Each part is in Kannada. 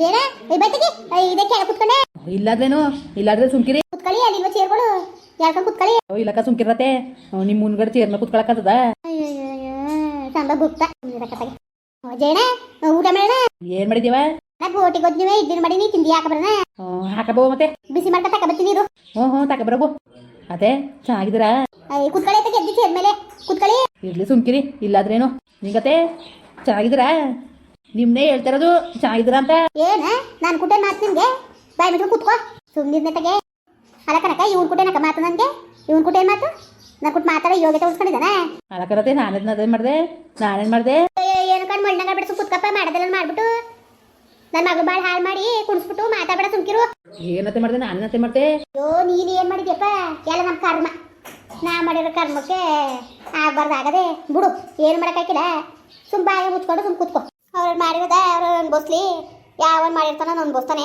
ಜೇನ ಈ ಬೈತಿಗೆ ಇದೇ ಕೆಳ ಕುತ್ಕೊಂಡೆ? ಇಲ್ಲಾದ್ರೇನು? ಇಲ್ಲಾದ್ರೆ ಸುಮ್ಕಿರಿ. ಕುತ್ಕೊಳ್ಳಿ ಅಲ್ಲಿರುವ ಚೇರ್ಗಳು ಯಾಕ ಕುತ್ಕೊಳ್ಳಿ. ಅವ್ ಇಲ್ಲಕ್ಕ ಸುಮ್ಕಿರತ್ತೆ. ನಿಮ್ಮ ಸಂಬ ಗುಪ್ತ. ಜೇನ ಊಟ ಮಾಡೋಣ ಏನ್ ಮಾಡಿದೀವ? ನಾ ಬೋಟಿಗೆ ಹೋದ್ನಿವೆ ಇದ್ದಿನ ಯಾಕ ಬರೋಣ ಹಾಕಬೋ ಮತ್ತೆ? ಬಿಸಿ ಮಾಡ್ಕ ತಕ ಬರ್ತೀನಿ ಇರು. ಹ್ಞೂ ಹ್ಞೂ ಅದೇ ಚೆನ್ನಾಗಿದ್ದೀರಾ ಕುತ್ಕೊಳ್ಳಿ ಅಂತ ಗೆದ್ದಿ ಚೇರ್ ಮೇಲೆ. ಕುತ್ಕೊಳ್ಳಿ. ಇರ್ಲಿ ಸುಮ್ಕಿರಿ ಇಲ್ಲಾದ್ರೇನು? ನಿಂಗತೆ ಚೆನ್ನಾಗಿದ್ದೀರಾ ನಿಮ್ನೇ ಹೇಳ್ತಿರೋದು ಚೆನ್ನಾಗಿದ್ದೀರಾ ಅಂತ? ಏನ ನಾನು ಕುಟೆ ಮಾತು ನಿನ್ಗೆ ಬಾಯ್ ಬಿಟ್ಟು ಕುತ್ಕೋ. ಸುಮ್ಮನಿರ್ನೆ ತಗೆ ಅಲ್ಲ ಕನಕ ಇವನ್ ಕುಟೆ ನಕ ಮಾತು ನನಗೆ ಇವನ್ ಕುಟೆ ಮಾತು? ನಾ ಕುಟ್ ಮಾತಾಡ ಯೋಗ್ಯತೆ ಉಳ್ಸ್ಕೊಂಡಿದ್ದಾನೆ? ಅಲಕರತ್ತೆ ನಾನೇನ್ ಅದೇ ಮಾಡ್ದೆ? ನಾನೇನ್ ಮಾಡಿದೆ? ಏನು ಕಣ್ ಮಣ್ಣಾಗ ಬಿಡಿಸು ಕುತ್ಕಪ್ಪ ಮಾಡೋದೆಲ್ಲ ಮಾಡ್ಬಿಟ್ಟು. ನನ್ನ ಮಗಳು ಬಾಳ್ ಹಾಳು ಮಾಡಿ ಕುಣಿಸ್ಬಿಟ್ಟು ಮಾತಾಡಬೇಡ ಸುಮ್ಕಿರು. ಏನತ್ತೆ ಮಾಡ್ದೆ ನಾನೇನತ್ತೆ ಮಾಡ್ದೆ? ಅಯ್ಯೋ ನೀನು ಏನು ಮಾಡಿದ್ಯಪ್ಪ? ಎಲ್ಲ ನಮ್ಮ ಕರ್ಮ. ನಾ ಮಾಡಿರೋ ಕರ್ಮಕ್ಕೆ ಆಗ್ಬಾರ್ದು ಆಗದೆ ಬಿಡು ಏನು ಮಾಡೋಕ್ಕಾಗಿಲ್ಲ ಸುಮ್ ಬಾಯ ಮುಚ್ಕೊಂಡು ಸುಮ್ ಕೂತ್ಕೋ. ಅವ್ರು ಮಾಡಿರೋದ ಅವ್ರು ಅನ್ಭವಿಸ್ಲಿ ಯಾವನ್ ಮಾಡಿರ್ತಾನ ಅನ್ಭವಿಸ್ತಾನೆ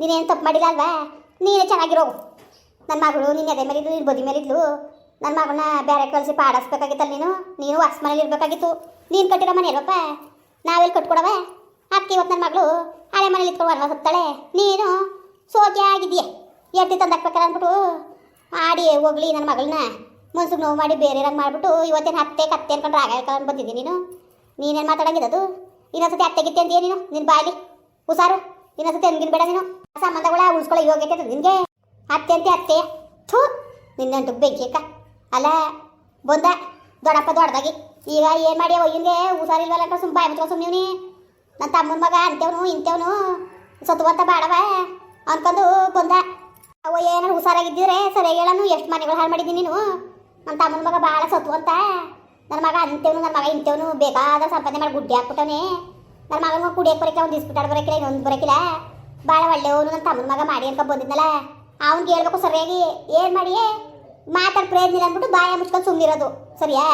ನೀನೇನು ತಪ್ಪು ಮಾಡಿಲ್ಲ ಅಲ್ವಾ? ನೀನೇ ಚೆನ್ನಾಗಿರೋ. ನನ್ನ ಮಗಳು ನಿನ್ನ ಎದೆ ಮೇಲಿದ್ಲು ನಿನ್ನ ಬದಿ ಮೇಲಿದ್ಲು. ನನ್ನ ಮಗಳನ್ನ ಬೇರೆ ಕಳಿಸಿ ಪಾಡಿಸ್ಬೇಕಾಗಿತ್ತಲ್ಲ ನೀನು? ನೀನು ವಾಸ ಮನೇಲಿ ಇರಬೇಕಾಗಿತ್ತು. ನೀನು ಕಟ್ಟಿರೋ ಮನೆ ಇರೋಪ್ಪ ನಾವೆಲ್ಲಿ ಕಟ್ಕೊಡವ? ಅಕ್ಕಿ ಇವತ್ತು ನನ್ನ ಮಗಳು ಹಳೆ ಮನೇಲಿ ಇತ್ಕೊಂಡು ಅನ್ವ ಸತ್ತಾಳೆ ನೀನು ಸೋಕೆ ಆಗಿದೆಯೇ ಎತ್ತಿ ತಂದಾಕ್ಬೇಕಾರೆ ಅಂದ್ಬಿಟ್ಟು ಆಡಿ ಹೋಗ್ಲಿ ನನ್ನ ಮಗಳನ್ನ ಮನ್ಸಿಗೆ ನೋವು ಮಾಡಿ ಬೇರೆ ಮಾಡಿಬಿಟ್ಟು ಇವತ್ತೇನು ಹತ್ತೆ ಕತ್ತೆ ಅನ್ಕೊಂಡು ರಾಗ ಹೇಳ್ಕೊಂಡು ಬಂದಿದ್ದೀನಿ ನೀನು? ನೀನೇನು ಮಾತಾಡಂಗಿದದು ಇನ್ನೊಂದ್ಸತಿ ಅತ್ತೆ ಗಿತ್ತೆ ಅಂತೀಯ ನೀನು? ನಿನ್ನ ಬಾಯಲ್ಲಿ? ಹುಷಾರು? ಇನ್ನೊಂದ್ಸತಿ ಅನ್ಗಿನ್ ಬೇಡ ನೀನು? ಸಂಬಂಧಗಳ ಉಳಿಸ್ಕೊಳ್ಳೋ ಯೋಗ್ಯತೆ ನಿನಗೆ. ಅತ್ತೆ ಅಂತೆ ಅತ್ತೆ. ಥೂ! ನಿನ್ನಂಟು ಬೆಂಕಿ ಅಕ್ಕ. ಅಲ್ಲ, ಬಂದ? ದೊಡ್ಡಪ್ಪ ದೊಡ್ಡದಾಗಿ. ಈಗ ಏನು ಮಾಡಿ ಒಯ್ಯಂಗೆ ಹುಷಾರಿಲ್ವಲ್ಲ ಅಂತ ಸುಮ್ಮ ಬಾಯಿ ಮುಚ್ಕೊಂಡು ಸುಮ್ಮನೆ ನನ್ನ ತಮ್ಮನ ಮಗ ಅಂತೇವನು ಇಂತೇವನು ಸತ್ವಂತ ಬಾಡವ. ಅನ್ಕೊಂಡು ಬಂದ. ಅವ ಏನಾರು ಹುಷಾರಾಗಿದ್ದಿದ್ರೆ ಸರಿಯಾಗಿ ಹೇಳನು. ಎಷ್ಟು ಮನೆಗಳು ಹಾಳು ಮಾಡಿದ್ದೀನಿ ನೀನು? ನನ್ನ ತಮ್ಮನ ಮಗ ಭಾಳ ಸತ್ವಂತ ನನ್ನ ಮಗ ಅಂಥವ್ನು ನನ್ನ ಮಗ ಇಂಥವ್ನು ಬೇಕಾದ ಸಂಪಾದನೆ ಮಾಡಿ ಗುಡ್ಡೆ ಹಾಕ್ಬಿಟ್ಟವನೆ. ನನ್ನ ಮಗನ ಕುಡಿಯಕ್ಕೆ ಬರೋಕೆ ಒಂದು ಇಸ್ಪಿಟಾಡ್ ಬರೋಕಿಲ್ಲ, ಇನ್ನೊಂದು ಬರಕಿಲ್ಲ. ಭಾಳ ಒಳ್ಳೆಯವನು ನನ್ನ ತಮ್ಮನ ಮಗ ಮಾಡಿ ಅಂತ ಬಂದಿದ್ನಲ್ಲ. ಅವ್ನಿಗೆ ಹೇಳ್ಬೇಕು ಸರಿಯಾಗಿ, ಏನು ಮಾಡಿ? ಮಾತಾಡ ಪ್ರಯತ್ನ ಅಂದ್ಬಿಟ್ಟು ಬಾಯ ಮುಚ್ಕೊಂಡು ಸುಮ್ಮನಿರೋದು ಸರಿಯಾ?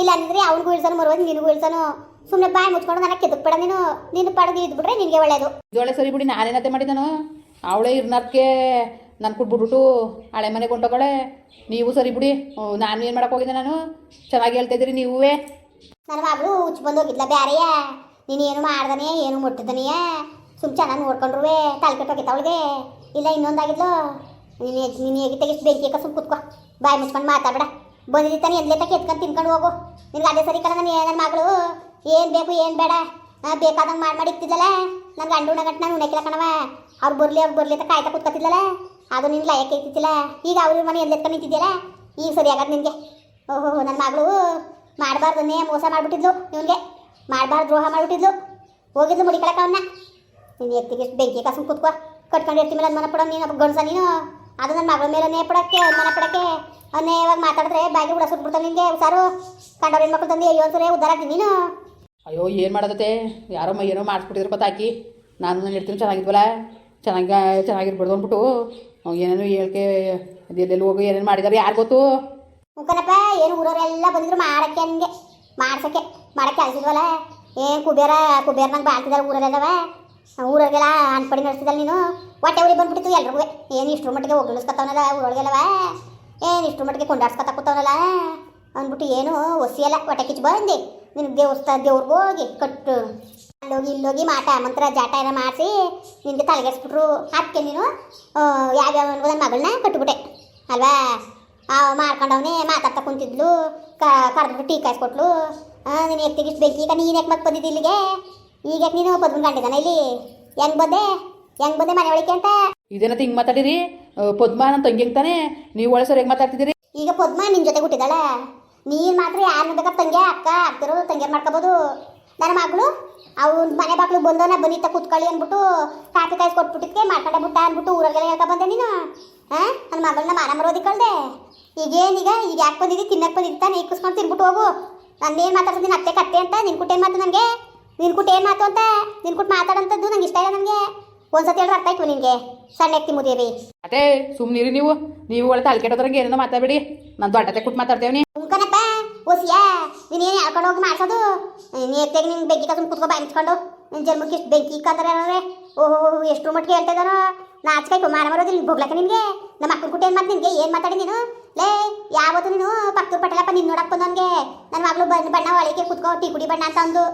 ಇಲ್ಲ ಅಂದ್ರೆ ಅವ್ನಿಗೂ ಇಳ್ಸನು, ಮರುವುದು ನಿನಗೂ ಇಳ್ಸನು. ಸುಮ್ಮನೆ ಬಾಯ ಮುಚ್ಕೊಂಡು ನನಗೆ ಕೆದಕ್ಬೇಡ ನೀನು. ನೀನು ಪಡೆದು ಇದ್ಬಿಟ್ರೆ ನಿನಗೆ ಒಳ್ಳೇದು. ಜೋಳ ಸರಿ ಬಿಡಿ ನಾನೇನತ್ತೆ ಮಾಡಿದನು. ಅವಳೇ ಇರ್ನಕ್ಕೆ ನಾನು ಕೊಟ್ಬಿಟ್ಬಿಟ್ಟು ಹಳೆ ಮನೆಗೆ ಹೊಂಟೋಗಳೆ ನೀವು ಸರಿ ಬಿಡಿ. ನಾನು ಏನು ಮಾಡಕ್ಕೆ ಹೋಗಿದ್ದೆ ನಾನು? ಚೆನ್ನಾಗಿ ಹೇಳ್ತಾ ಇದ್ದೀರಿ ನೀವೇ. ನನ್ನ ಮಗಳು ಹುಚ್ಚು ಬಂದು ಹೋಗಿದ್ಲ ಬ್ಯಾರೆಯ. ನೀನು ಏನು ಮಾಡ್ದನೆ, ಏನು ಮುಟ್ಟಿದನೆಯ ಸುಮ್ ಚೆನ್ನಾಗಿ ನೋಡ್ಕೊಂಡ್ರುವೆ, ತಲೆ ಕೆಟ್ಟೋಗಿತ್ತ ಅವಳಿಗೆ. ಇಲ್ಲ ಇನ್ನೊಂದಾಗಿದ್ಲು ನೀನು ನೀನು ಹೇಗೆ ತೆಗಿಸ್, ಬೆಂಕಿ ಸುಮ್ ಕುತ್ಕೊ. ಬಾಯಿ ಮುಚ್ಕೊಂಡು ಮಾತಾಡ್ಬೇಡ. ಬಂದಿದ್ದಾನೆ ಎಲ್ಲೇ ತಕ್ಕ ಎತ್ಕೊಂಡು ತಿನ್ಕೊಂಡು ಹೋಗು. ನಿನ್ಗೆ ಅದೇ ಸರಿ ಕಣ ನನ್ನ ನನ್ನ ಮಗಳು. ಏನು ಬೇಕು, ಏನು ಬೇಡ. ಬೇಕಾದಂಗೆ ಮಾಡಿ ಮಾಡಿ ಇಕ್ತಿದ್ದಲ್ಲ ನನ್ನ ಗಂಡು ಉಣಗಟ್ಟು ನಾನು ಉಣಕಿಲ್ಲ ಕಣವ ಅವ್ರು ಬರಲಿ ಅವ್ರು ಬರಲಿ ಅಂತ ಕಾಯ್ತಾ ಕೂತ್ಕೊತಿದ್ಲಲ್ಲ ಅದು ನಿನ್ನ ಯಾಕೆ ಇತ್ತಿಲ್ಲ ಈಗ ಅವ್ರ ಮನೆ ಎದ್ಲೆತ್ಕೊಂಡು ನಿಂತಿದ್ಯಲ್ಲ? ಈಗ ಸರಿ ಆಗತ್ತೆ ನಿನಗೆ. ಓಹೋ ನನ್ನ ಮಗಳು ಮಾಡಬಾರ್ದನ್ನೇ ಮೋಸ ಮಾಡಿಬಿಟ್ಟಿದ್ಲು ಇವನಿಗೆ. ಮಾಡಬಾರ್ದು, ದ್ರೋಹ ಮಾಡಿಬಿಟ್ಟಿದ್ಲು. ಹೋಗಿದ್ಲು ಮುಡಿಕೊಳಕ್ಕೆ ಅವನ್ನ ನೀನು ಎತ್ತಿಗೆ ಎಷ್ಟು ಬೆಂಕಿ ಕಸಮ್ ಕೂತ್ಕೋ. ಕಟ್ಕೊಂಡು ಇರ್ತೀನಿ ಮೇಲೆ ಅನುಮಾನ ಪಡೋ ನೀನು ಗಂಡಸ ನೀನು. ಅದು ನನ್ನ ಮಗಳ ಮೇಲೆ ನೇ ಪಡಕ್ಕೆ ಅನುಮಾನ ಪಡಕ್ಕೆ. ಅವನ್ನೇ ಇವಾಗ ಮಾತಾಡಿದ್ರೆ ಬಾಯಿಗೆ ಉಡ ಸುಟ್ಬಿಡ್ತಾನೆ ನಿನಗೆ, ಹುಷಾರು. ಕಂಡವ್ರ ಹೆಣ್ಮಕ್ಳು ತಂದು, ಅಯ್ಯೋ ಸರಿ ಉದ್ದಾರ ನೀನು. ಅಯ್ಯೋ, ಏನು ಮಾಡೋದತ್ತೆ ಯಾರೋ ಏನೋ ಮಾಡಿಸ್ಬಿಟ್ಟಿದ್ರು ಗೊತ್ತಾಕಿ ನಾನು ಇರ್ತೀನಿ ಚೆನ್ನಾಗಿದ್ವಲ್ಲ? ಚೆನ್ನಾಗಿ, ಚೆನ್ನಾಗಿರ್ಬಾರ್ದು ಅಂದ್ಬಿಟ್ಟು ಏನೇನೋ ಹೇಳ್ಕೆ ಅದೆಲ್ಲೆಲ್ಲಿ ಹೋಗಿ ಏನೇನು ಮಾಡಿದಾರೆ ಯಾರು ಗೊತ್ತು? ಮುಖನಪ್ಪ, ಏನು ಊರವರೆಲ್ಲ ಬಂದಿದ್ರು ಮಾಡಕ್ಕೆ ಹಂಗೆ. ಮಾಡ್ಸಕ್ಕೆ, ಮಾಡಕ್ಕೆ ಅಲ್ಸಿದ್ವಲ್ಲ? ಏನು ಕುಬೇರ ಕುಬೇರ್ನಂಗೆ ಬಾಳ್ತಿದ್ದಾರೆ ಊರಲ್ಲೆಲ್ಲವ. ಊರೊಳಗೆಲ್ಲ ಅನ್ಪಡಿ ನಡೆಸಿದಲ್ಲ ನೀನು. ಹೊಟ್ಟೆ ಊರಿಗೆ ಬಂದ್ಬಿಟ್ಟಿತ್ತು ಎಲ್ರಿಗೂ. ಏನು ಇಷ್ಟು ಮಟ್ಟಿಗೆ ಒಗ್ಳಿಸ್ಕೊತವನಲ್ಲ ಊರೊಳಗೆಲ್ಲವ ಏನು ಇಷ್ಟು ಮಟ್ಟಿಗೆ ಕೊಂಡಾಡ್ಸ್ಕೊತ ಕೂತವನಲ್ಲ? ಅಂದ್ಬಿಟ್ಟು ಏನು ಒಸಿಯಲ್ಲ ಹೊಟ್ಟೆ ಕಿಚ್ಚು ಬಂದು. ನಿನ್ನ ದೇವಸ್ಥಾನ ದೇವ್ರಿಗೆ ಹೋಗಿ ಕಟ್ಟು. ಅಲ್ಲೋಗಿ ಇಲ್ಲೋಗಿ ಮಾಟ ಮಂತ್ರ ಜಾಟ ಎಲ್ಲ ಮಾಡಿಸಿ ನಿನಗೆ ತಲೆಗೆಸ್ಬಿಟ್ರು. ಅದಕ್ಕೆ ನೀನು ಯಾವ್ಯಾವ ನನ್ನ ಮಗಳನ್ನ ಕಟ್ಬಿಟ್ಟೆ. ಅಲ್ವಾ? ಮಾಡ್ಕೊಂಡವನೇ ಮಾತಾಡ್ತಾ ಕುಂತಿದ್ಲು. ಕ ಕರೆದ್ಬಿಟ್ಟು ಟೀ ಕಾಯಿಸ್ಕೊಟ್ಲು. ನೀನು ಎತ್ತಿಗಿಷ್ಟು ಬೆಂಕಿ ಈಗ ನೀನು ಯಾಕೆ ಮತ್ತೆ ಬಂದಿದ್ದು ಇಲ್ಲಿಗೆ? ಈಗ ಯಾಕೆ ನೀನು ಕಂಡಿದ್ದಾನೆ ಇಲ್ಲಿ? ಹೆಂಗ್ ಬಂದೆ? ಹೆಂಗ್ ಬಂದೆ ಮನೆ ಒಳಗೆ ಅಂತ? ಇದೇನತ್ತೆ ಹಿಂಗೆ ಮಾತಾಡಿರಿ. ಪದ್ಮ ನನ್ನ ತಂಗಿ ತಾನೆ ನೀವು ಒಳ್ಳೆ ಸರಿಯಾಗಿ ಮಾತಾಡ್ತಿದ್ದೀರಿ. ಈಗ ಪದ್ಮ ನಿನ್ನ ಜೊತೆ ಹುಟ್ಟಿದಾಳೆ. ನೀನು ಮಾತ್ರ ಯಾರನ್ನ ಬೇಕಾದ್ರೆ ತಂಗಿ? ಅಕ್ಕ ಆಗ್ತಿರೋ ತಂಗಿ ಮಾಡ್ಕೋಬೋದು? ನನ್ನ ಮಗಳು? ಅವ್ನ ಮನೆ ಬಾಕ್ಲಿಗೆ ಬಂದೋನ ಬಂದಿತ್ತ ಕೂತ್ಕೊಳ್ಳಿ ಅಂದ್ಬಿಟ್ಟು ಕಾಫಿ ಕಾಯಿಸಿ ಕೊಟ್ಬಿಟ್ಟಿದ್ಕೆ, ಮಾಡ್ಕೊಂಡೆ ಬಿಟ್ಟ ಅಂದ್ಬಿಟ್ಟು ಊರಾಗೆಲ್ಲ ಹೇಳ್ಕೊ ಬಂದೆ ನೀನು. ಹಾಂ ನನ್ನ ಮಗಳನ್ನ ಮಾನ ಮರೋದಿ ಕಳ್ದೆ. ಈಗೇನೀಗ, ಈಗ ಯಾಕೆ ಬಂದಿದ್ದಿ? ತಿನ್ನಕ್ಕೆ ಬಂದಿದ್ದ ತಾನೆ? ಕುಸ್ಕೊಂಡು ತಿನ್ಬಿಟ್ಟು ಹೋಗು. ನಾನೇನು ಮಾತಾಡ್ತೀನಿ ಅತ್ತೆ ಕತ್ತೆ ಅಂತ? ನಿನ್ ಏನು ಮಾತು ನನಗೆ? ನಿನ್ ಕುಟ್ಟು ಏನು ಮಾತು ಅಂತ? ನಿನ್ ಕುಟ್ಟು ಮಾತಾಡೋಂಥದ್ದು ನಂಗೆ ಇಷ್ಟ ಇಲ್ಲ ನನಗೆ. ಒಂದ್ಸತಿ ಹೇಳಿ ಅರ್ಥ ಆಯ್ತು ನಿನಗೆ. ಸಣ್ಣ ಎತ್ತಿ ಮುದಿಯರಿ ಅದೇ ಸುಮ್ಮನಿರಿ ನೀವು. ನೀವು ಒಳ್ಳೆ ತಲೆ ಕೆಟ್ಟೋದ್ರಂಗೆ ಏನೇನೋ ಮಾತಾಡಬೇಡಿ. ನಾನು ದೊಡ್ಡತೆ ಕುಟ್ ಮಾತಾಡ್ತೇವೆ ಉಂಕನಪ್ಪ ಓಸಿಯಾ ನೀನೇನು ಹೇಳ್ಕೊಂಡು ಹೋಗಿ ಮಾಡ್ಸೋದು? ನೀ ಎತ್ತಾಗ ನಿನ್ ಬೆಂಕಿ ಕಸಮ್ ಕುತ್ಕೊ ಬಾಯಿಸ್ಕೊಂಡು ನಿನ್ ಜನ್ಮಕ್ಕೆ ಎಷ್ಟು ಬೆಂಕಿ ಇಕ್ಕಂತಾರೆ ಓಹೋ ಎಷ್ಟು ಮಟ್ಟಿಗೆ ಹೇಳ್ತಾ ಇದ್ದಾನೋ ನಾಚ್ಕಾಯ್ತು ಮಾರ ಮರೋದಿಲ್ಲ ಭೋಗ್ಲಕ್ಕ ನಿನಗೆ? ನಮ್ಮ ಅಕ್ಕನ ಕುಟ್ಟ ಏನು ಮಾತು ನಿನಗೆ? ಏನು ಮಾತಾಡಿ ನೀನು? ಲೇ, ಯಾವತ್ತು ನೀನು ಪಕ್ಕದ ಪಟಲಪ್ಪ ನಿನ್ನ ನೋಡಪ್ಪ ನನಗೆ? ನನ್ನ ಮಗಳು ಬಣ್ಣ ಬಣ್ಣ ಒಳಗೆ ಕುತ್ಕೋ, ಟೀ ಕುಡಿ ಬಣ್ಣ ಅಂತ ಅಂದು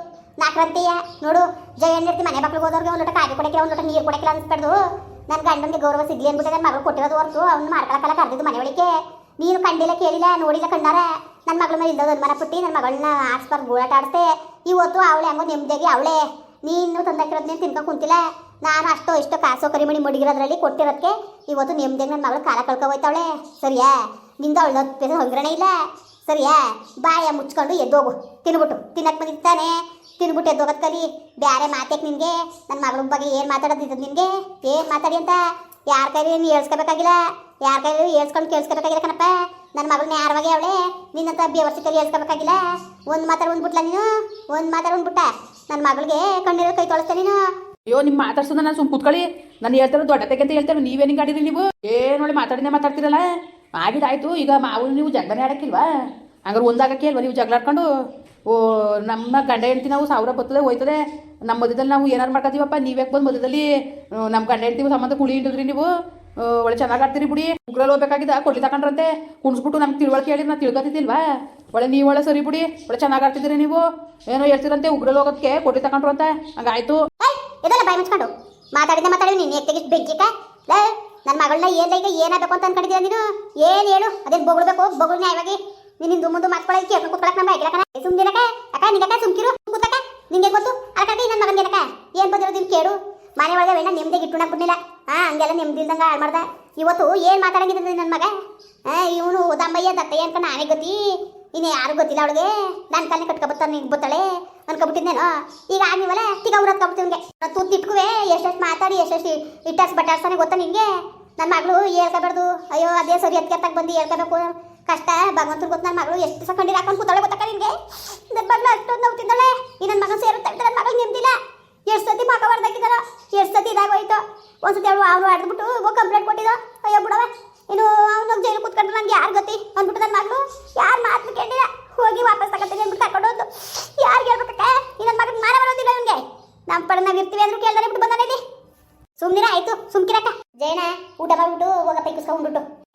ನಾಕ್ರಂತೀಯ? ನೋಡು ಜಯಣ್ಣಿರ್ತಿ ಮನೆ ಮಕ್ಳಿಗೆ ಹೋದವ್ರಿಗೆ ಒಂದು ಲೋಟ ಕಾಯಿ ಕೊಡಕ್ಕೆ ಒಂದು ಲೋಟ ನೀರು ಕೊಡಕ್ಕೆ ಅನ್ಸ್ಬಾರ್ದು ನನ್ನ ಗಂಡನಿಗೆ ಗೌರವ ಸಿಗ್ಲಿ ಅಂದ್ಬಿಟ್ಟು ನನ್ನ ಮಗಳು ಕೊಟ್ಟಿರೋದು ಹೊರತು, ಅವ್ನು ಮಾಡ್ಕೊಳಕ್ಕೆಲ್ಲ ಕರೆದಿದ್ದು ಮನೆ ಒಳಗೆ ನೀನು ಕಂಡಿಲ್ಲ ಕೇಳಿಲ್ಲ, ನೋಡಿಲ್ಲ ಕಣ್ಣಾರ. ನನ್ನ ಮಗಳ ಮೇಲೆ ಇಲ್ಲದ ಅನುಮಾನ ಪಟ್ಟಿ ನನ್ನ ಮಗಳನ್ನ ಆಡ್ಸ್ಬಾರ್ದು ಗೋಳಾಟ ಆಡ್ತೆ ಇವತ್ತು ಅವಳೆ ಹಂಗೋ ನೆಮ್ಮದಿಯಾಗಿ ಅವಳೆ. ನೀನು ತಂದಾಕಿರೋದು ನೀನು ತಿನ್ಕೊಂಡು ಕುಂತಿಲ್ಲ. ನಾನು ಅಷ್ಟೋ ಇಷ್ಟೋ ಕಾಸೋ ಕರಿಮಣಿ ಮಡಿಗಿರೋದ್ರಲ್ಲಿ ಕೊಟ್ಟಿರೋದಕ್ಕೆ ಇವತ್ತು ನೆಮ್ಮದಿಯಾಗಿ ನನ್ನ ಮಗಳು ಕಾಲ ಕಳ್ಕೊ ಹೋಯ್ತಾವಳೆ. ಸರಿಯಾ? ನಿಂದ ಪೇಸ ಹೊಂಗ್ರಣೆ ಇಲ್ಲ. ಸರಿಯಾ? ಬಾಯ ಮುಚ್ಕೊಂಡು ಎದ್ದೋಗು. ತಿನ್ಬಿಟ್ಟು ತಿನ್ನಕ್ಕೆ ಬಂದಿರ್ತಾನೆ ತಿನ್ಬಿಟ್ಟು ಎದ್ದೋಗತ್ ಕಲಿ. ಬೇರೆ ಮಾತೇಕ್ ನಿನಗೆ? ನನ್ನ ಮಗಳ ಬಗ್ಗೆ ಏನು ಮಾತಾಡೋದಿದ್ದು ನಿನಗೆ? ಏನು ಮಾತಾಡಿ ಅಂತ? ಯಾರ ಕೈಲಿ ನೀನು ಹೇಳ್ಸ್ಕೋಬೇಕಾಗಿಲ್ಲ? ಯಾರ ಕೈಲೂ ಹೇಳ್ಸ್ಕೊಂಡು ಕೇಳಿಸ್ಕೋಬೇಕಾಗಿಲ್ಲ ಕಣಪ್ಪ. ನನ್ನ ಮಗಳನ್ನ ನೇರವಾಗಿ ಅವಳೆ, ನಿನ್ನಂತ ಬೇವರ್ಸಿ ಕೈ ಹೇಳ್ಸ್ಕೋಬೇಕಾಗಿಲ್ಲ. ಒಂದು ಮಾತಾಡ ಒಂದ್ಬಿಟ್ಲ ನೀನು? ಒಂದು ಮಾತಾಡ ಒಂದ್ಬಿಟ್ಟ ನನ್ನ ಮಗಳಿಗೆ ಕಣ್ಣಿರೋ ಕೈ ತೊಳಸ್ತೆ ನೀನು. ಅಯ್ಯೋ ನಿಮ್ಮ ಮಾತಾಡ್ಸೋದ ನಾನು ಸುಮ್ ಕೂತ್ಕೊಳ್ಳಿ. ನಾನು ಹೇಳ್ತಾರೆ ದೊಡ್ಡತೆಗೆ ಅಂತ ಹೇಳ್ತಾರೆ ನೀವೇನು ಗಾಡಿರಿ ನೀವು? ಏನು ನೋಡಿ ಮಾತಾಡಿನೇ ಮಾತಾಡ್ತಿರಲ್ಲ. ಆಗಿದಾಯ್ತು ಈಗ ಮಾವು ನೀವು ಜಗಳನೇ ಆಡಕ್ಕಿಲ್ವಾ? ಹಂಗಾರೆ ಒಂದಾಗ ಅಲ್ವಾ ನೀವು ಜಗಳಾಡ್ಕೊಂಡು? ಓ, ನಮ್ಮ ಗಂಡ ಹೆಂಡತಿ ನಾವು ಸಾವಿರ ಬರ್ತದೆ ಹೋಯ್ತದೆ. ನಮ್ಮ ಮಧ್ಯದಲ್ಲಿ ನಾವು ಏನಾರು ಮಾಡ್ಕೊತೀವಪ್ಪ? ನೀವ್ಯಾಕೆ ಬಂದು ಮಧ್ಯದಲ್ಲಿ ನಮ್ಮ ಗಂಡ ಹೆಂಡ್ತಿ ಸಂಬಂಧ ಕುಳಿ ಹಿಂಡಿದ್ರಿ ನೀವು? ಒಳ್ಳೆ ಚೆನ್ನಾಗಿ ಆಡ್ತೀರಿ ಬಿಡಿ. ಉಗ್ರಲ್ಲಿ ಹೋಗ್ಬೇಕಾಗಿದ್ದ ಕೊಡ್ಲಿ ತಕೊಂಡ್ರಂತೆ ಕುಣಿಸ್ಬಿಟ್ಟು ನಮ್ಗೆ ತಿಳುವಳಿಕೆ ಹೇಳಿದ್ರೆ ನಾ ತಿಳ್ಕೊತಿದ್ದಿಲ್ವಾ? ಒಳ್ಳೆ ನೀವು ಒಳ್ಳೆ ಸರಿ ಬಿಡಿ. ಒಳ್ಳೆ ಚೆನ್ನಾಗಿ ಆಡ್ತಿದ್ದೀರಿ ನೀವು. ಏನೋ ಹೇಳ್ತೀರಂತೆ ಉಗ್ರಲ್ಲಿ ಹೋಗೋಕ್ಕೆ ಕೊಡ್ಲಿ ತಕೊಂಡ್ರಂತೆ ಅಂತ ಹಂಗಾಯ್ತು ಇದೆಲ್ಲ ಬಾಯ್ ಮುಚ್ಕೊಂಡು. ಮಾತಾಡಿದ್ದೆ ಮಾತಾಡಿ ನೀನು ಏಕ್ ಬೆಜ್ಜಿಕ ನನ್ನ ಮಗಳನ್ನ ಏನ್ ಈಗ ಏನಾಗಬೇಕು ಅಂತ ಅನ್ಕೊಂಡಿದ್ದೀಯ ನೀನು? ಏನ್ ಹೇಳು? ಅದೇ ಬೊಗಳ್ಬೇಕು? ಬೊಗಳು ನ್ಯಾಯವಾಗಿ ನೀನು ಹಿಂದೆ ಮುಂದೆ ಮಾತ್ಕೊಳ್ಳಿ ಅಕ್ಕ ಕೂತ್ಕೊಳಕ್ ನಮ್ಮ ಆಗಿಲ್ಲ ಕಣ. ಸುಮ್ದಿರಕ ಅಕ್ಕ ನಿನಕ ಸುಮ್ಕಿರು? ಕೂತಕ ನಿಂಗೆ ಗೊತ್ತು? ಅಕ್ಕ ನನ್ನ ಮಗನ ಏನಕ ಏನ್ ಬಂದಿರೋದು ನೀನು ಕೇಳು. ಮನೆ ಒಳಗೆ ವೇಣ ನೆಮ್ಮದಿಗೆ ಇಟ್ಟು ಬಿಡ್ಲಿಲ್ಲ ಹಾ, ಹಂಗೆಲ್ಲ ನೆಮ್ಮದಿ ಇಲ್ದಂಗ ಹಾಳು ಮಾಡ್ದೆ. ಇವತ್ತು ಏನು ಮಾತಾಡಂಗಿದ್ರು ನನ್ನ ಮಗ? ಹಾ, ಇವನು ದಮ್ಮಯ್ಯ ದತ್ತಯ್ಯ ಅನ್ಕೊಂಡು ನಾನೇ ಗೊತ್ತಿ. ಇನ್ನು ಯಾರು ಗೊತ್ತಿಲ್ಲ ಅವಳಿಗೆ. ನನ್ನ ಕಲ್ನೆ ಕಟ್ಕೊಬತ್ತಾನೆ, ನಿಂಗೆ ಗೊತ್ತಾಳೆ? ಅನ್ಕೊಬಿಟ್ಟಿದ್ದೇನೋ ಈಗ ಆಗಿವಲ್ಲ ಈಗ ಅವ್ರು ಹತ್ಕೊಬಿಟ್ಟಿವಂಗೆ ನಿಂಗೆ. ತೂತ್ ಇಟ್ಕುವೆ, ಎಷ್ಟೆಷ್ಟು ಮಾತಾಡಿ, ಎಷ್ಟೆಷ್ಟು ಇಟ್ಟಾಸ್ ಬಟ್ಟಾಡ್ಸ್ತಾನೆ ಗೊತ್ತಾ ನಿಂಗೆ? ನನ್ನ ಮಗಳು ಹೇಳ್ಕೋಬಾರ್ದು ಅಯ್ಯೋ, ಅದೇ ಸರಿ ಅದಕ್ಕೆ ಬಂದು ಹೇಳ್ಕೋಬೇಕು ಕಷ್ಟ, ಭಗವಂತನ ಗೊತ್ತು ನನ್ನ ಮಗಳು ಎಷ್ಟು ಸಹ ಕಂಡಿರ ಹಾಕೊಂಡು ಕೂತಾಳೆ ಗೊತ್ತಾಕ ನಿನಗೆ ನನ್ನ ಮಗಳು ಅಷ್ಟೊಂದು ನೋವು ತಿಂದಾಳೆ. ಈ ನನ್ನ ಮಗನ ಸೇರುತ್ತೆ ನನ್ನ ಮಗಳು ನೆಮ್ಮದಿಲ್ಲ. ಎಷ್ಟು ಸತಿ ಮಕ ಹೊಡೆದಾಕಿದಾರ ಎಷ್ಟು ಸತಿ ಇದಾಗೋಯ್ತು ಒಂದ್ಸತಿ ಅವಳು ಅವನು ಆಡ್ಬಿಟ್ಟು ಹೋಗಿ ಕಂಪ್ಲೇಂಟ್ ಕೊಟ್ಟಿದ್ದ. ಅಯ್ಯೋ ಬಿಡವ, ಇನ್ನು ಅವನು ಜೈಲು ಕೂತ್ಕೊಂಡ್ರೆ ನಂಗೆ ಯಾರು ಗತಿ? ಅಂದ್ಬಿಟ್ಟು ನನ್ನ ಮಗಳು, ಯಾರು ಮಾತು ಕೇಳಿಲ್ಲ ಹೋಗಿ ವಾಪಸ್ ತಗೊತೀನಿ ಅಂದ್ಬಿಟ್ಟು ತಗೊಂಡು ಹೋದ್ದು ಯಾರು ಹೇಳ್ಬೇಕಕ್ಕೆ ಈ ನನ್ನ ಮಗನ ಮಾನ ಬರೋದಿಲ್ಲ ಇವನಿಗೆ ನಮ್ಮ ಪಡ ನಾವು ಇರ್ತೀವಿ ಅಂದ್ರೂ ಕೇಳ್ದಾರೆ ಬಿಟ್ಟು ಬಂದಾನೆ ಸುಮ್ಮನೆ ಆಯ್ತು ಸುಮ್ಕಿರಕ್ಕ ಜಯನ ಊಟ ಮಾಡ್ಬಿಟ್ಟು ಹೋಗಪ್ಪ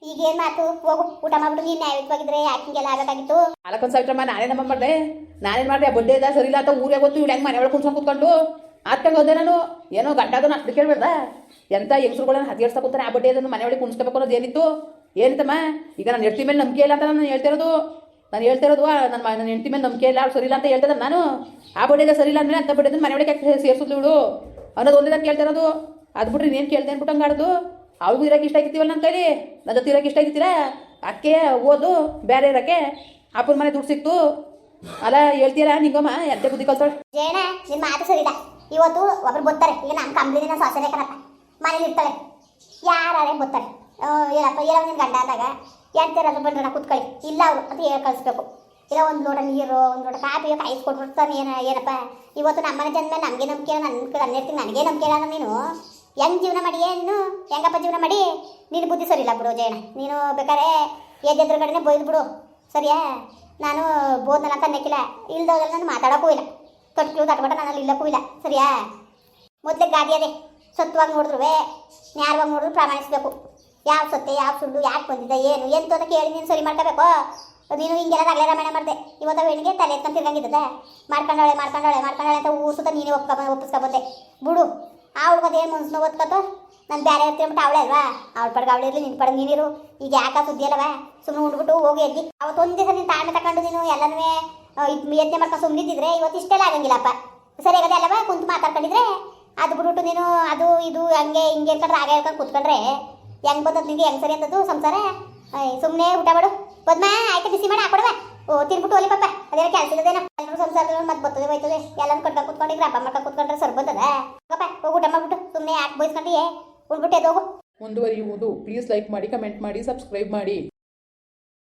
ಈಗ ಏನ್ ಮಾತು? ಹೋಗು, ಊಟ ಮಾಡ್ಬಿಟ್ಟು ನೀನ್ ನ್ಯಾಯವಾಗಿದ್ರೆ ಯಾಕೆ ಹಿಂಗೆಲ್ಲ ಆಗಬೇಕಾಗಿತ್ತು? ಅಲಕ್ಕೊಂದು ಸಾವಿತ್ರಮ್ಮ ನಾನೇ ನಮ್ಮ ಮಾಡಿದೆ? ನಾನೇನು ಮಾಡಿದೆ? ಬಡ್ಡೆ ಇದ್ದ ಸರಿ ಇಲ್ಲ ಅಂತ ಊರೇ ಗೊತ್ತು, ಇವ್ಳು ಹೆಂಗೆ ಮನೆ ಒಳಗೆ ಕುಂತ್ಕೊಂಡು ಕೂತ್ಕೊಂಡು? ಆತ್ಕಂಗೆ ಹೋದೆ ನಾನು. ಏನೋ ಗಂಡಾದನ ಅಷ್ಟು ಕೇಳ್ಬೇಡ್ದ. ಎಂತ ಹೆಂಗಸ್ರುಗಳನ್ನ ಹತ್ತಿರ್ಸ್ತಾ ಕೂತಾನೆ ಆ ಬಟ್ಟೆ ಅದನ್ನು ಮನೆ ಒಳಗೆ ಕುಣಿಸ್ಕೋಬೇಕು ಅನ್ನೋದು ಏನಿತ್ತು? ಏನಿತ್ತಮ್ಮ? ಈಗ ನಾನು ಹೆಂಡತಿ ಮೇಲೆ ನಂಬಿಕೆ ಇಲ್ಲ ಅಂತ ನಾನು ಹೇಳ್ತಿರೋದು ನಾನು ಹೇಳ್ತಿರೋದು ನನ್ನ ನನ್ನ ಹೆಂಡತಿ ಮೇಲೆ ನಂಬಿಕೆ ಇಲ್ಲ ಅವ್ರು ಸರಿ ಇಲ್ಲ ಅಂತ ಹೇಳ್ತಿದ್ದೆ ನಾನು. ಆ ಬಟ್ಟೆ ಸರಿ ಇಲ್ಲ ಅಂದ್ರೆ ಅಂತ ಬಡ್ಡೆದ ಮನೆ ಒಳಗೆ ಸೇರಿಸಿದ್ಲು ಇವಳು? ಅನ್ನೋದು ಒಂದೇ ನಾನು ಕೇಳ್ತಿರೋದು ಅದು ಬಿಟ್ರೆ ನೀನು ಕೇಳ್ದೆ ಅನ್ಬಿಟ್ಟು ಹಂಗೆ ಆಡೋದು. ಅವ್ಳಿಗೂ ಇರೋಕೆ ಇಷ್ಟ ಆಗಿತ್ತೀವಲ್ಲ ನನ್ನ ಕೈಲಿ? ನನ್ನ ಜೊತೆ ಇರೋಕೆ ಇಷ್ಟ ಆಗಿತ್ತೀರಾ? ಅಕ್ಕೆ, ಓದು ಬೇರೆ ಇರೋಕ್ಕೆ. ಅಪ್ಪನ ಮನೆ ದುಡ್ಡು ಸಿಕ್ತು. ಅಲ್ಲ ಹೇಳ್ತೀರಾ ನಿಂಗಮ್ಮ, ಎಂತೆ ಬುದ್ಧಿ ಕಲ್ತಾಳೆ ಜಯನ ನಿನ್ ಮಾತು ಸರಿದ ಇವತ್ತು ಒಬ್ರು ಬರ್ತಾರೆ ಈಗ ನಮ್ಮ ಕಂಪ್ನಿನ ಸೊಸೆನೆ ಕಣಪ್ಪ. ಮನೇಲಿ ಇರ್ತಾಳೆ. ಯಾರೇ ಆ, ಏನಪ್ಪ ಏನೋ ನಿನ್ ಗಂಡ ಅಂದಾಗ. ಎಂತಿರೋದು ಬಂದ್ರೆ ಕೂತ್ಕೊಳ್ಳಿ. ಇಲ್ಲ ಅವರು ಅದು ಹೇಳಿ ಕಳಿಸ್ಬೇಕು. ಇಲ್ಲ ಒಂದು ಲೋಟ ನೀರು ಒಂದು ಲೋಟ ಕಾಫಿ ಕೊಟ್ಬಿಡ್ತಾನೆ. ಏನ ಏನಪ್ಪ? ಇವತ್ತು ನಮ್ಮನೆ ಜನ ಮೇಲೆ ನಮಗೆ ನಂಬಿಕೆ ನನ್ನ ನನ್ನ ಇರ್ತೀನಿ ನನಗೆ ನಂಬಿಕೆ ಇಲ್ಲ ನೀನು? ಹೆಂಗೆ ಜೀವನ ಮಾಡಿ ಏನು ಹೆಂಗಪ್ಪ ಜೀವನ ಮಾಡಿ? ನೀನು ಬುದ್ಧಿ ಸರಿ ಇಲ್ಲ ಬಿಡು ಜಯಣ ನೀನು ಬೇಕಾರೆ ಎದ್ದೆದ್ರ ಬೈದು ಬಿಡು. ಸರಿಯಾ? ನಾನು ಬೋದ್ನಲ್ಲ ಅಂತ ಅನ್ನಕ್ಕಿಲ್ಲ. ಇಲ್ದೋಗಲ್ಲ ನಾನು ಮಾತಾಡೋಕ್ಕೂ ಇಲ್ಲ. ತೊಟ್ಲು ತಟ್ಬಟ ನನ್ನಲ್ಲಿ ಇಲ್ಲಕ್ಕೂ ಇಲ್ಲ. ಸರಿಯಾ? ಮೊದಲೇ ಗಾದಿ ಅದೇ. ಸತ್ವಾಗಿ ನೋಡಿದ್ರು ನ್ಯಾರವಾಗಿ ನೋಡಿದ್ರು ಪ್ರಾಮಾಣಿಸ್ಬೇಕು. ಯಾವ ಸತ್ತೆ ಯಾವ ಸುಳ್ಳು, ಯಾಕೆ ಬಂದಿದ್ದ ಏನು, ಎಂತ ಅಂತ ಕೇಳಿ ನೀನು ಸರಿ ಮಾಡ್ಕೋಬೇಕು? ನೀನು ಹಿಂಗೆಲ್ಲ ತಗಲೇ ರಾಮಾಯಣ ಮಾಡಿದೆ. ಇವತ್ತು ಹೆಣ್ಣಿಗೆ ತಲೆ ಎತ್ಕೊಂಡು ತಿರ್ಗಂಗಿದ್ದದೆ. ಮಾಡ್ಕೊಂಡಾಳೆ ಮಾಡ್ಕೊಂಡಾಳೆ ಮಾಡ್ಕೊಂಡಾಳೆ ಅಂತ ಊರು ಸುತ್ತ ನೀನೇ ಒಪ್ಕೊ ಒಪ್ಪಿಸ್ಕೊಬಂದೆ ಬಿಡು. ಆ ಹುಡ್ಗದೇನು ಮನ್ಸನ್ನ ಓದ್ಕೊತ ನಾನು ಬೇರೆ ಬಿಟ್ಟು ಅವಳೆ ಅಲ್ವಾ? ಅವಳ ಪಡ್ಗೆ ಅವಳಿರಲಿ ನಿನ್ನ ಪಡ್ಗೆ ನೀನಿರು ಈಗ ಯಾಕ ಸುದ್ದಿ ಅಲ್ಲವಾ? ಸುಮ್ಮನೆ ಉಂಡ್ಬಿಟ್ಟು ಹೋಗಿ ಎದ್ದಿ. ಅವತ್ತೊಂದು ದಿವಸ ನೀನು ತಾಳ್ಮೆ ತಗೊಂಡು ನೀನು ಎಲ್ಲನೂ ಯತ್ನೆ ಮಾಡ್ಕೊಂಡು ಸುಮ್ಮನಿದ್ದಿದ್ರೆ ಇವತ್ತು ಇಷ್ಟೆಲ್ಲ ಆಗಂಗಿಲ್ಲಪ್ಪ. ಸರಿಯಾಗದೆ ಅಲ್ಲವ, ಕುಂತು ಮಾತಾಡ್ಕೊಂಡಿದ್ರೆ ಅದು ಬಿಟ್ಬಿಟ್ಟು ನೀನು ಅದು ಇದು ಹಂಗೆ ಹಿಂಗೆ ಕಂಡ್ರೆ ಹಾಗೆ ಹೇಳ್ಕೊಂಡು ಕೂತ್ಕೊಂಡ್ರೆ ಹೆಂಗೆ ಬಂದದ್ದು ನಿಂಗೆ, ಹೆಂಗೆ ಸರಿ ಅಂತದ್ದು ಸಂಸಾರ? ಸುಮ್ಮನೆ ಊಟ ಮಾಡು. ಪದ್ಮ, ಆಯ್ತು, ಬಿಸಿ ಮಾಡಿ ಹಾಕೊಡವ ಓ, ತಿನ್ಬಿಟ್ಟು ಹೋಲಿ ಪಾಪ. ಅದೇ ಕೆಲಸ ಎಲ್ಲರೂ ಸಂಸಾರ ಮತ್ತೆ ಬರ್ತದೆ ಹೋಯ್ತದೆ. ಎಲ್ಲಾನು ಕಟ್ಕೊಂಡು ಕೂತ್ಕೊಂಡಿದ್ರೆ ಹಬ್ಬ ಮಾಡ್ಕೊಂಡು ಕೂತ್ಕೊಂಡ್ರೆ ಸರ್ ಬಂದದ. ಪಾಪ ಹೋಗಿ ಊಟ ಮಾಡ್ಬಿಟ್ಟು ಸುಮ್ಮನೆ ಯಾಕೆ ಬೈಸ್ಕೊಂಡಿಯೇ ಉಂಡ್ಬಿಟ್ಟು ಎದೋಗು ಮುಂದುವರಿಯುವುದು. ಪ್ಲೀಸ್ ಲೈಕ್ ಮಾಡಿ ಕಮೆಂಟ್ ಮಾಡಿ ಸಬ್ಸ್ಕ್ರೈಬ್ ಮಾಡಿ.